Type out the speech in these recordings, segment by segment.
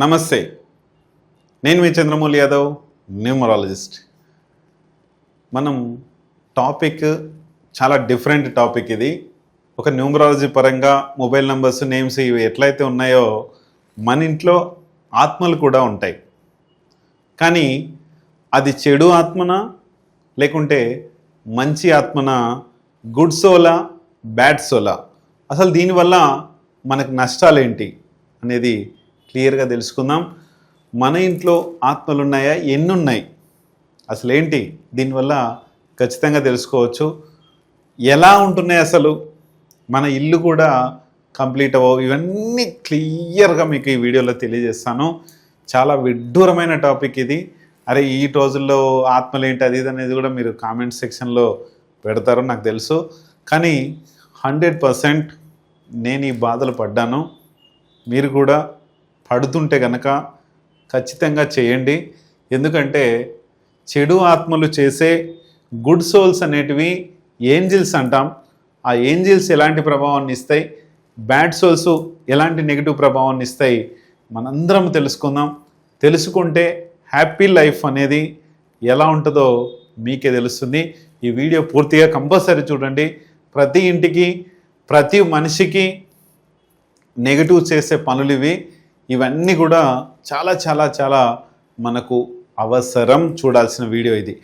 నమస్తే. నేను మీ చంద్రమౌళి యాదవ్ న్యూమరాలజిస్ట్. మనం టాపిక్ చాలా డిఫరెంట్ టాపిక్ ఇది. ఒక న్యూమరాలజీ పరంగా మొబైల్ నెంబర్స్ నేమ్స్ ఇవి ఎట్లయితే ఉన్నాయో మన ఇంట్లో ఆత్మలు కూడా ఉంటాయి. కానీ అది చెడు ఆత్మనా లేకుంటే మంచి ఆత్మన గుడ్ సోలా బ్యాడ్ సోలా? అసలు దీనివల్ల మనకు నష్టాలేంటి అనేది క్లియర్గా తెలుసుకుందాం. మన ఇంట్లో ఆత్మలు ఉన్నాయా ఎన్ని ఉన్నాయి అసలు ఏంటి దీనివల్ల ఖచ్చితంగా తెలుసుకోవచ్చు. ఎలా ఉంటున్నాయి అసలు? మన ఇల్లు కూడా కంప్లీట్ అవ్వవు. ఇవన్నీ క్లియర్గా మీకు ఈ వీడియోలో తెలియజేస్తాను. చాలా విడ్డూరమైన టాపిక్ ఇది. అరే ఈ రోజుల్లో ఆత్మలు ఏంటి అది ఇది అనేది కూడా మీరు కామెంట్ సెక్షన్లో పెడతారో నాకు తెలుసు. కానీ హండ్రెడ్ పర్సెంట్ నేను ఈ బాధలు పడ్డాను. మీరు కూడా పడుతుంటే కనుక ఖచ్చితంగా చేయండి. ఎందుకంటే చెడు ఆత్మలు చేసే గుడ్ సోల్స్ అనేటివి ఏంజిల్స్ అంటాం. ఆ ఏంజిల్స్ ఎలాంటి ప్రభావాన్ని ఇస్తాయి? బ్యాడ్ సోల్స్ ఎలాంటి నెగిటివ్ ప్రభావాన్ని ఇస్తాయి? మనందరం తెలుసుకుందాం. తెలుసుకుంటే హ్యాపీ లైఫ్ అనేది ఎలా ఉంటుందో మీకే తెలుస్తుంది. ఈ వీడియో పూర్తిగా కంపల్సరీ చూడండి. ప్రతి ఇంటికి ప్రతి మనిషికి నెగిటివ్ చేసే పనులు ఇవి. ఇవన్నీ కూడా చాలా చాలా చాలా మనకు అవసరం చూడాల్సిన వీడియో ఇది.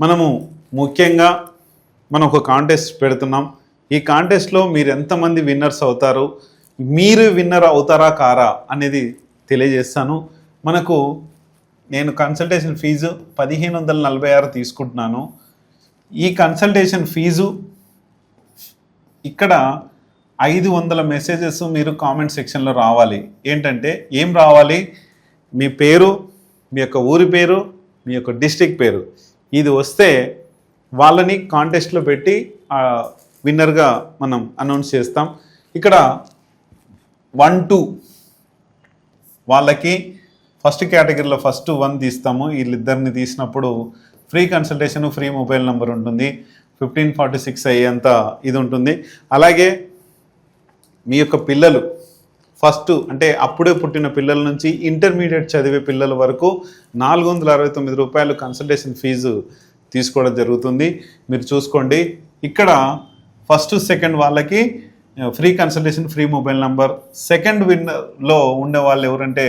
మనము ముఖ్యంగా మనం ఒక కాంటెస్ట్ పెడుతున్నాం. ఈ కాంటెస్ట్లో మీరు ఎంతమంది విన్నర్స్ అవుతారు? మీరు విన్నర్ అవుతారా కారా అనేది తెలియజేస్తాను. మనకు నేను కన్సల్టేషన్ ఫీజు పదిహేను వందల నలభై ఆరు తీసుకుంటున్నాను. ఈ కన్సల్టేషన్ ఫీజు ఇక్కడ ఐదు వందల మెసేజెస్ మీరు కామెంట్ సెక్షన్లో రావాలి. ఏంటంటే ఏం రావాలి? మీ పేరు మీ యొక్క ఊరి పేరు మీ యొక్క డిస్టిక్ పేరు. ఇది వస్తే వాళ్ళని కాంటెస్ట్లో పెట్టి విన్నర్గా మనం అనౌన్స్ చేస్తాం. ఇక్కడ వన్ టూ వాళ్ళకి ఫస్ట్ కేటగిరీలో ఫస్ట్ వన్ తీస్తాము. వీళ్ళిద్దరిని తీసినప్పుడు free consultation free mobile number ఉంటుంది. ఫిఫ్టీన్ ఫార్టీ సిక్స్ అయ్యేంత ఇది ఉంటుంది. అలాగే మీ యొక్క పిల్లలు ఫస్ట్ అంటే అప్పుడే పుట్టిన పిల్లల నుంచి ఇంటర్మీడియట్ చదివే పిల్లల వరకు నాలుగు వందల అరవై తొమ్మిది రూపాయలు కన్సల్టేషన్ ఫీజు తీసుకోవడం జరుగుతుంది. మీరు చూసుకోండి. ఇక్కడ ఫస్ట్ సెకండ్ వాళ్ళకి free consultation free mobile number second విన్నర్లో ఉండే వాళ్ళు ఎవరంటే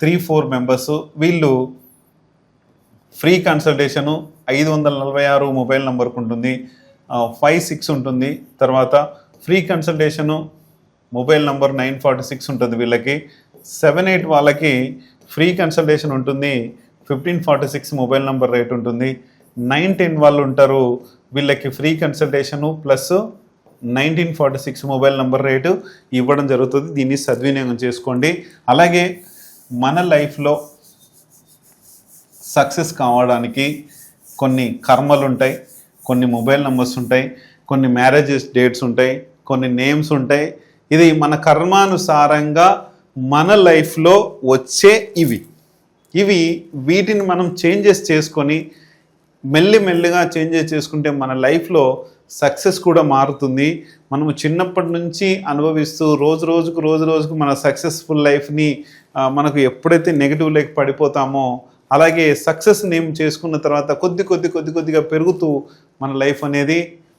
త్రీ ఫోర్ మెంబర్స్ వీళ్ళు ఫ్రీ కన్సల్టేషను ఐదు వందల నలభై ఆరు మొబైల్ నంబర్కు ఉంటుంది. ఫైవ్ సిక్స్ ఉంటుంది. తర్వాత free consultation mobile number nine forty six ఉంటుంది వీళ్ళకి. సెవెన్ ఎయిట్ వాళ్ళకి ఫ్రీ కన్సల్టేషన్ ఉంటుంది. Fifteen forty six mobile number rate ఉంటుంది. నైన్ టెన్ వాళ్ళు ఉంటారు వీళ్ళకి free consultation plus nineteen forty six mobile number rate ఇవ్వడం జరుగుతుంది. దీన్ని సద్వినియోగం చేసుకోండి. అలాగే మన లైఫ్లో సక్సెస్ కావడానికి కొన్ని కర్మలు ఉంటాయి కొన్ని మొబైల్ నెంబర్స్ ఉంటాయి కొన్ని మ్యారేజెస్ డేట్స్ ఉంటాయి కొన్ని నేమ్స్ ఉంటాయి. ఇది మన కర్మానుసారంగా మన లైఫ్లో వచ్చే ఇవి. ఇవి వీటిని మనం చేంజెస్ చేసుకొని మెల్లిమెల్లిగా చేంజెస్ చేసుకుంటే మన లైఫ్లో సక్సెస్ కూడా మారుతుంది. మనము చిన్నప్పటి నుంచి అనుభవిస్తూ రోజు రోజుకు రోజు రోజుకు మన సక్సెస్ఫుల్ లైఫ్ని మనకు ఎప్పుడైతే నెగిటివ్ లైక్ పడిపోతామో అలాగే సక్సెస్ నేమ్ చేసుకున్న తర్వాత కొద్ది కొద్ది కొద్ది కొద్దిగా పెరుగుతూ మన లైఫ్ అనేది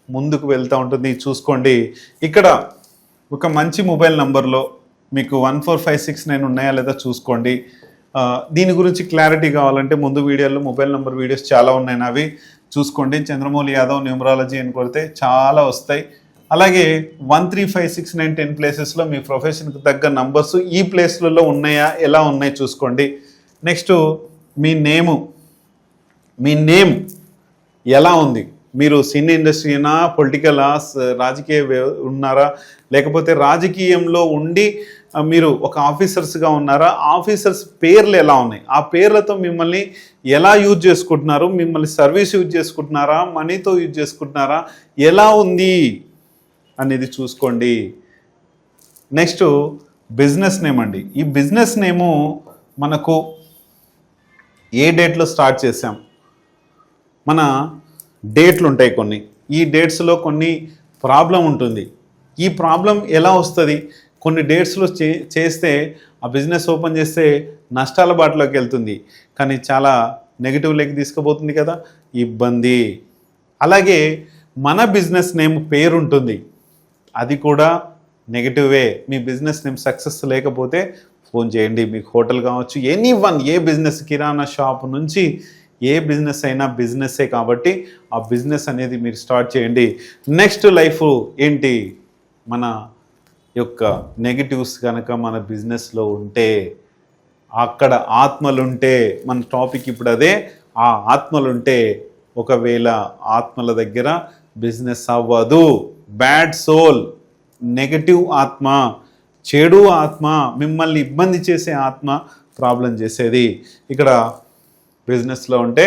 ముందుకు వెళ్తూ ఉంటుంది. చూసుకోండి. ఇక్కడ ఒక మంచి మొబైల్ నంబర్లో మీకు one four five six nine ఉన్నాయా లేదా చూసుకోండి. దీని గురించి క్లారిటీ కావాలంటే ముందు వీడియోలో మొబైల్ నెంబర్ వీడియోస్ చాలా ఉన్నాయి. అవి చూసుకోండి. చంద్రమౌళి యాదవ్ న్యూమరాలజీ అని కొడితే చాలా వస్తాయి. అలాగే one three five six nine ten ప్లేసెస్లో మీ ప్రొఫెషన్కి తగ్గ నంబర్స్ ఈ ప్లేస్లలో ఉన్నాయా ఎలా ఉన్నాయి చూసుకోండి. నెక్స్ట్ మీ నేము మీ నేమ్ ఎలా ఉంది? మీరు సినీ ఇండస్ట్రీనా పొలిటికలా రాజకీయ ఉన్నారా? లేకపోతే రాజకీయంలో ఉండి మీరు ఒక ఆఫీసర్స్గా ఉన్నారా? ఆఫీసర్స్ పేర్లు ఎలా ఉన్నాయి? ఆ పేర్లతో మిమ్మల్ని ఎలా యూజ్ చేసుకుంటున్నారు? మిమ్మల్ని సర్వీస్ యూజ్ చేసుకుంటున్నారా? మనీతో యూజ్ చేసుకుంటున్నారా? ఎలా ఉంది? అనేది చూసుకోండి. నెక్స్ట్ బిజినెస్ నేమ్ అండి. ఈ బిజినెస్ నేము మనకు ఏ డేట్లో స్టార్ట్ చేసాం మన డేట్లు ఉంటాయి కొన్ని. ఈ డేట్స్లో కొన్ని ప్రాబ్లం ఉంటుంది. ఈ ప్రాబ్లం ఎలా వస్తుంది? కొన్ని డేట్స్లో చే చేస్తే ఆ బిజినెస్ ఓపెన్ చేస్తే నష్టాల బాటలోకి వెళ్తుంది. కానీ చాలా నెగిటివ్ లెక్ తీసుకుపోతుంది కదా ఇబ్బంది. అలాగే మన బిజినెస్ నేమ్ పేరు ఉంటుంది అది కూడా నెగిటివే. మీ బిజినెస్ నేమ్ సక్సెస్ లేకపోతే ఫోన్ చేయండి. మీకు హోటల్ కావచ్చు ఎనీ వన్ ఏ బిజినెస్ కిరాణా షాప్ నుంచి ఏ బిజినెస్ అయినా బిజినెస్సే కాబట్టి ఆ బిజినెస్ అనేది మీరు స్టార్ట్ చేయండి. నెక్స్ట్ లైఫ్ ఏంటి? మన యొక్క నెగిటివ్స్ కనుక మన బిజినెస్లో ఉంటే అక్కడ ఆత్మలుంటే మన టాపిక్ ఇప్పుడు అదే ఆ ఆత్మలుంటే ఒకవేళ ఆత్మల దగ్గర బిజినెస్ అవ్వదు. బ్యాడ్ సోల్ నెగటివ్ ఆత్మ చెడు ఆత్మ మిమ్మల్ని ఇబ్బంది చేసే ఆత్మ ప్రాబ్లం చేసేది. ఇక్కడ బిజినెస్లో ఉంటే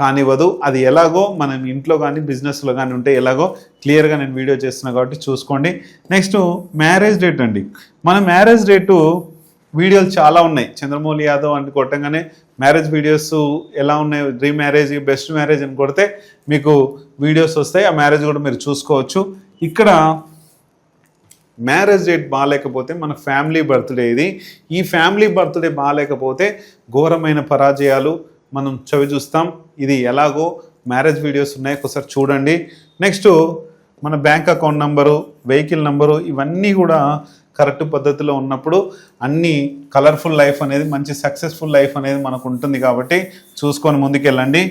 కానివ్వదు. అది ఎలాగో మనం ఇంట్లో కానీ బిజినెస్లో కానీ ఉంటే ఎలాగో క్లియర్గా నేను వీడియో చేస్తున్నా కాబట్టి చూసుకోండి. నెక్స్ట్ మ్యారేజ్ డేట్ అండి. మన మ్యారేజ్ డేటు వీడియోలు చాలా ఉన్నాయి. చంద్రమౌళి యాదవ్ అని కొట్టంగానే మ్యారేజ్ వీడియోస్ ఎలా ఉన్నాయి? డ్రీమ్ మ్యారేజ్ బెస్ట్ మ్యారేజ్ అని కొడితే మీకు వీడియోస్ వస్తాయి. ఆ మ్యారేజ్ కూడా మీరు చూసుకోవచ్చు. ఇక్కడ మ్యారేజ్ డేట్ బాగాలేకపోతే మన ఫ్యామిలీ బర్త్డే ఇది. ఈ ఫ్యామిలీ బర్త్డే బాగాలేకపోతే ఘోరమైన పరాజయాలు మనం చవి చూస్తాం. ఇది ఎలాగో మ్యారేజ్ వీడియోస్ ఉన్నాయి. ఒకసారి చూడండి. నెక్స్ట్ మన bank account number vehicle number ఇవన్నీ కూడా కరెక్ట్ పద్ధతిలో ఉన్నప్పుడు అన్ని కలర్ఫుల్ లైఫ్ అనేది మంచి సక్సెస్ఫుల్ లైఫ్ అనేది మనకు ఉంటుంది కాబట్టి చూసుకొని ముందుకెళ్ళండి.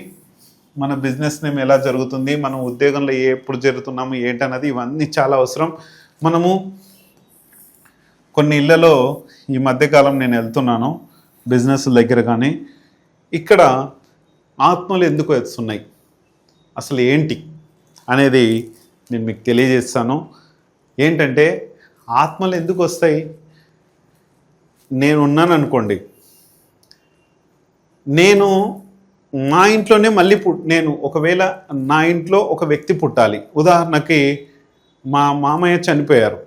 మన బిజినెస్ నేమ్ ఎలా జరుగుతుంది మనం ఉద్యోగంలో ఎప్పుడు జరుగుతున్నాము ఏంటన్నది ఇవన్నీ చాలా అవసరం. మనము కొన్ని ఇళ్ళలో ఈ మధ్యకాలం నేను వెళ్తున్నాను. బిజినెస్ దగ్గర కానీ ఇక్కడ ఆత్మలు ఎందుకు వస్తున్నాయి అసలు ఏంటి అనేది నేను మీకు తెలియజేస్తాను. ఏంటంటే ఆత్మలు ఎందుకు వస్తాయి? నేను ఉన్నాను అనుకోండి. నేను మా ఇంట్లోనే మళ్ళీ పుట్ నేను ఒకవేళ నా ఇంట్లో ఒక వ్యక్తి పుట్టాలి. ఉదాహరణకి మా మామయ్య చనిపోయారు.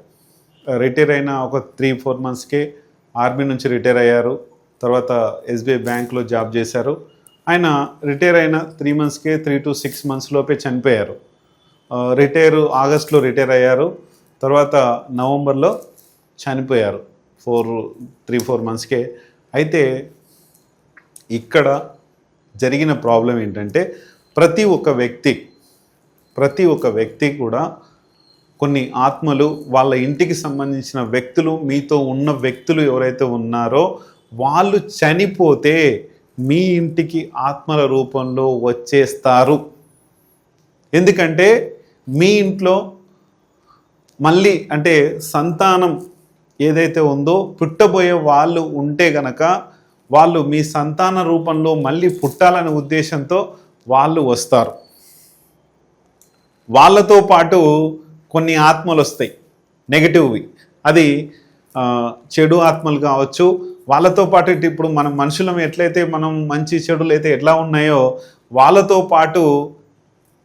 రిటైర్ అయిన ఒక త్రీ ఫోర్ మంత్స్కే ఆర్మీ నుంచి రిటైర్ అయ్యారు. తర్వాత ఎస్బీఐ బ్యాంక్లో జాబ్ చేశారు. ఆయన రిటైర్ అయిన త్రీ మంత్స్కే త్రీ టు సిక్స్ మంత్స్ లోపే చనిపోయారు. రిటైర్ ఆగస్ట్లో రిటైర్ అయ్యారు. తర్వాత నవంబర్లో చనిపోయారు. ఫోర్ త్రీ ఫోర్ మంత్స్కే అయితే ఇక్కడ జరిగిన ప్రాబ్లం ఏంటంటే ప్రతి ఒక్క వ్యక్తి ప్రతి ఒక్క వ్యక్తి కూడా కొన్ని ఆత్మలు వాళ్ళ ఇంటికి సంబంధించిన వ్యక్తులు మీతో ఉన్న వ్యక్తులు ఎవరైతే ఉన్నారో వాళ్ళు చనిపోతే మీ ఇంటికి ఆత్మల రూపంలో వచ్చేస్తారు. ఎందుకంటే మీ ఇంట్లో మళ్ళీ అంటే సంతానం ఏదైతే ఉందో పుట్టబోయే వాళ్ళు ఉంటే గనక వాళ్ళు మీ సంతాన రూపంలో మళ్ళీ పుట్టాలనే ఉద్దేశంతో వాళ్ళు వస్తారు. వాళ్ళతో పాటు కొన్ని ఆత్మలు వస్తాయి. నెగటివ్వి. అది చెడు ఆత్మలు కావచ్చు వాళ్ళతో పాటు ఇటు ఇప్పుడు మనం మనుషులం ఎట్లయితే మనం మంచి చెడులు అయితే ఎట్లా ఉన్నాయో వాళ్ళతో పాటు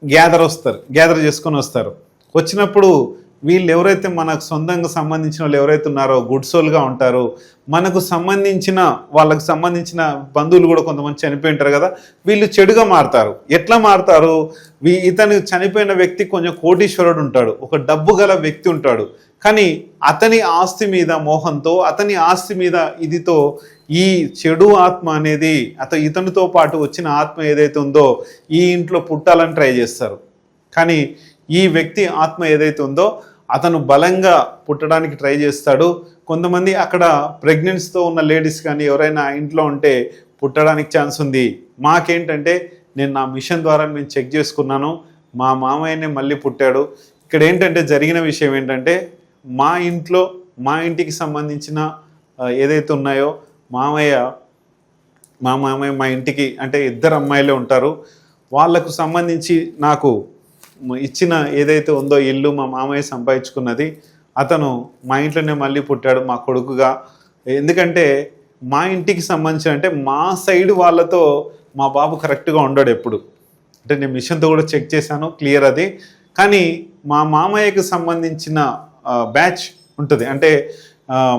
గ్యాదర్ వస్తారు గ్యాదర్ చేసుకొని వస్తారు. వచ్చినప్పుడు వీళ్ళు ఎవరైతే మనకు సొంతంగా సంబంధించిన వాళ్ళు ఎవరైతే ఉన్నారో గుడ్ సోల్గా ఉంటారో మనకు సంబంధించిన వాళ్ళకు సంబంధించిన బంధువులు కూడా కొంతమంది చనిపోయి ఉంటారు కదా వీళ్ళు చెడుగా మారుతారు. ఎట్లా మారుతారు? వీ ఇతను చనిపోయిన వ్యక్తి కొంచెం కోటీశ్వరుడు ఉంటాడు ఒక డబ్బు గల వ్యక్తి ఉంటాడు. కానీ అతని ఆస్తి మీద మోహంతో అతని ఆస్తి మీద ఇదితో ఈ చెడు ఆత్మ అనేది అత ఇతనితో పాటు వచ్చిన ఆత్మ ఏదైతే ఉందో ఈ ఇంట్లో పుట్టాలని ట్రై చేస్తారు. కానీ ఈ వ్యక్తి ఆత్మ ఏదైతే ఉందో అతను బలంగా పుట్టడానికి ట్రై చేస్తాడు. కొంతమంది అక్కడ ప్రెగ్నెన్సీతో ఉన్న లేడీస్ కానీ ఎవరైనా ఇంట్లో ఉంటే పుట్టడానికి ఛాన్స్ ఉంది. మాకేంటంటే నేను నా మిషన్ ద్వారా నేను చెక్ చేసుకున్నాను. మా మామయ్యనే మళ్ళీ పుట్టాడు. ఇక్కడ ఏంటంటే జరిగిన విషయం ఏంటంటే మా ఇంట్లో మా ఇంటికి సంబంధించిన ఏదైతే ఉన్నాయో మామయ్య మా మామయ్య మా ఇంటికి అంటే ఇద్దరు అమ్మాయిలే ఉంటారు. వాళ్ళకు సంబంధించి నాకు ఇచ్చిన ఏదైతే ఉందో ఇల్లు మా మామయ్య సంపాదించుకున్నది అతను మా ఇంట్లోనే మళ్ళీ పుట్టాడు మా కొడుకుగా. ఎందుకంటే మా ఇంటికి సంబంధించిన అంటే మా సైడ్ వాళ్ళతో మా బాబు కరెక్ట్గా ఉండడు ఎప్పుడు. అంటే నేను మిషన్తో కూడా చెక్ చేశాను క్లియర్ అది. కానీ మా మామయ్యకు సంబంధించిన బ్యాచ్ ఉంటుంది. అంటే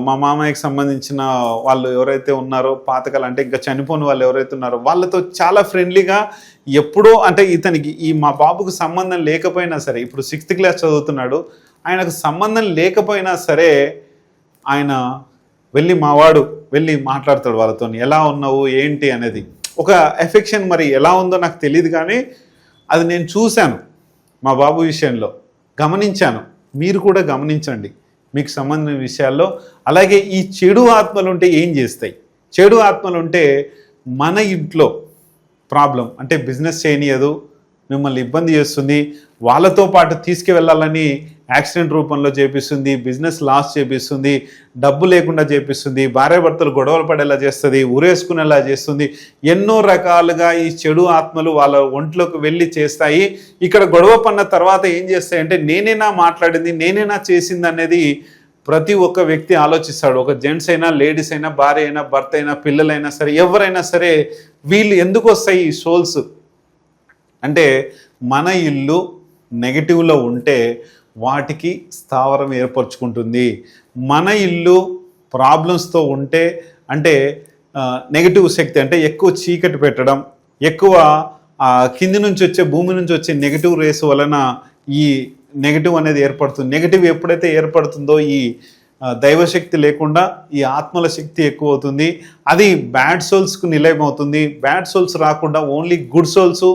మా మామయ్యకి సంబంధించిన వాళ్ళు ఎవరైతే ఉన్నారో పాతకాలు అంటే ఇంకా చనిపోయిన వాళ్ళు ఎవరైతే ఉన్నారో వాళ్ళతో చాలా ఫ్రెండ్లీగా ఎప్పుడో అంటే ఇతనికి ఈ మా బాబుకు సంబంధం లేకపోయినా సరే ఇప్పుడు సిక్స్త్ క్లాస్ చదువుతున్నాడు ఆయనకు సంబంధం లేకపోయినా సరే ఆయన వెళ్ళి మావాడు వెళ్ళి మాట్లాడతాడు వాళ్ళతో ఎలా ఉన్నావు? ఏంటి? అనేది. ఒక ఎఫెక్షన్ మరి ఎలా ఉందో నాకు తెలియదు కానీ అది నేను చూశాను. మా బాబు విషయంలో గమనించాను. మీరు కూడా గమనించండి. మీకు సంబంధించిన విషయాల్లో. అలాగే ఈ చెడు ఆత్మలు ఉంటే ఏం చేస్తాయి? చెడు ఆత్మలు ఉంటే మన ఇంట్లో ప్రాబ్లం అంటే బిజినెస్ చేయనీయదు మిమ్మల్ని ఇబ్బంది చేస్తుంది వాళ్ళతో పాటు తీసుకువెళ్ళాలని యాక్సిడెంట్ రూపంలో చేపిస్తుంది బిజినెస్ లాస్ చేపిస్తుంది డబ్బు లేకుండా చేపిస్తుంది భార్యాభర్తలు గొడవలు పడేలా చేస్తుంది ఊరేసుకునేలా చేస్తుంది. ఎన్నో రకాలుగా ఈ చెడు ఆత్మలు వాళ్ళ ఒంట్లోకి వెళ్ళి చేస్తాయి. ఇక్కడ గొడవ పడిన తర్వాత ఏం చేస్తాయంటే నేనేనా మాట్లాడింది నేనేనా చేసింది అనేది ప్రతి ఒక్క వ్యక్తి ఆలోచిస్తాడు. ఒక జెంట్స్ అయినా లేడీస్ అయినా భార్య అయినా భర్త అయినా పిల్లలైనా సరే ఎవరైనా సరే వీళ్ళు ఎందుకు వస్తాయి ఈ సోల్స్? అంటే మన ఇల్లు నెగిటివ్లో ఉంటే వాటికి స్థావరం ఏర్పరచుకుంటుంది. మన ఇల్లు ప్రాబ్లమ్స్తో ఉంటే అంటే నెగిటివ్ శక్తి అంటే ఎక్కువ చీకటి పెట్టడం ఎక్కువ కింది నుంచి వచ్చే భూమి నుంచి వచ్చే నెగిటివ్ రేస్ వలన ఈ నెగిటివ్ అనేది ఏర్పడుతుంది. నెగిటివ్ ఎప్పుడైతే ఏర్పడుతుందో ఈ దైవశక్తి లేకుండా ఈ ఆత్మల శక్తి ఎక్కువ అవుతుంది. అది బ్యాడ్ సోల్స్కు నిలయం అవుతుంది. బ్యాడ్ సోల్స్ రాకుండా ఓన్లీ గుడ్ సోల్స్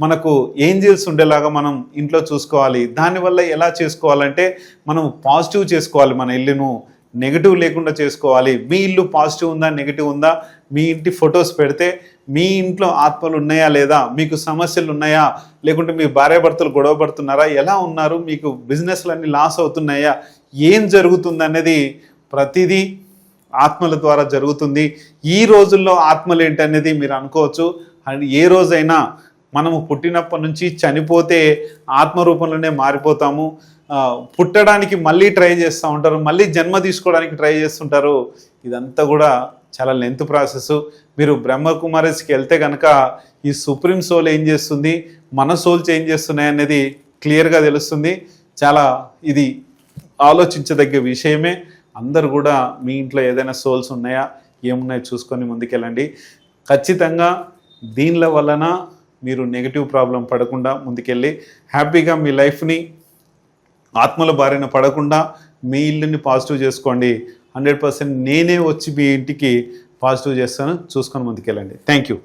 మనకు ఏంజిల్స్ ఉండేలాగా మనం ఇంట్లో చూసుకోవాలి. దానివల్ల ఎలా చేసుకోవాలంటే మనం పాజిటివ్ చేసుకోవాలి. మన ఇల్లును నెగిటివ్ లేకుండా చేసుకోవాలి. మీ ఇల్లు పాజిటివ్ ఉందా నెగిటివ్ ఉందా? మీ ఇంటి ఫొటోస్ పెడితే మీ ఇంట్లో ఆత్మలు ఉన్నాయా లేదా? మీకు సమస్యలు ఉన్నాయా? లేకుంటే మీ భార్యాభర్తలు గొడవ పడుతున్నారా? ఎలా ఉన్నారు? మీకు బిజినెస్లన్నీ లాస్ అవుతున్నాయా? ఏం జరుగుతుంది అనేది ప్రతిదీ ఆత్మల ద్వారా జరుగుతుంది. ఈ రోజుల్లో ఆత్మలు ఏంటనేది మీరు అనుకోవచ్చు. అండ్ ఏ రోజైనా మనము పుట్టినప్పటి నుంచి చనిపోతే ఆత్మ రూపంలోనే మారిపోతాము పుట్టడానికి మళ్ళీ ట్రై చేస్తూ ఉంటారు మళ్ళీ జన్మ తీసుకోవడానికి ట్రై చేస్తుంటారు. ఇదంతా కూడా చాలా లెంత్ ప్రాసెస్. మీరు బ్రహ్మకుమారిస్కి వెళ్తే కనుక ఈ సుప్రీం సోల్ ఏం చేస్తుంది మన సోల్స్ ఏం చేస్తున్నాయి అనేది క్లియర్గా తెలుస్తుంది. చాలా ఇది ఆలోచించదగ్గ విషయమే. అందరు కూడా మీ ఇంట్లో ఏదైనా సోల్స్ ఉన్నాయా ఏమున్నాయో చూసుకొని ముందుకెళ్ళండి. ఖచ్చితంగా దీనిల వలన మీరు నెగిటివ్ ప్రాబ్లం పడకుండా ముందుకెళ్ళి హ్యాపీగా మీ లైఫ్ని ఆత్మల బారిన పడకుండా మీ ఇల్లుని పాజిటివ్ చేసుకోండి. హండ్రెడ్ పర్సెంట్ నేనే వచ్చి మీ ఇంటికి పాజిటివ్ చేస్తాను. చూసుకొని ముందుకెళ్ళండి. Thank you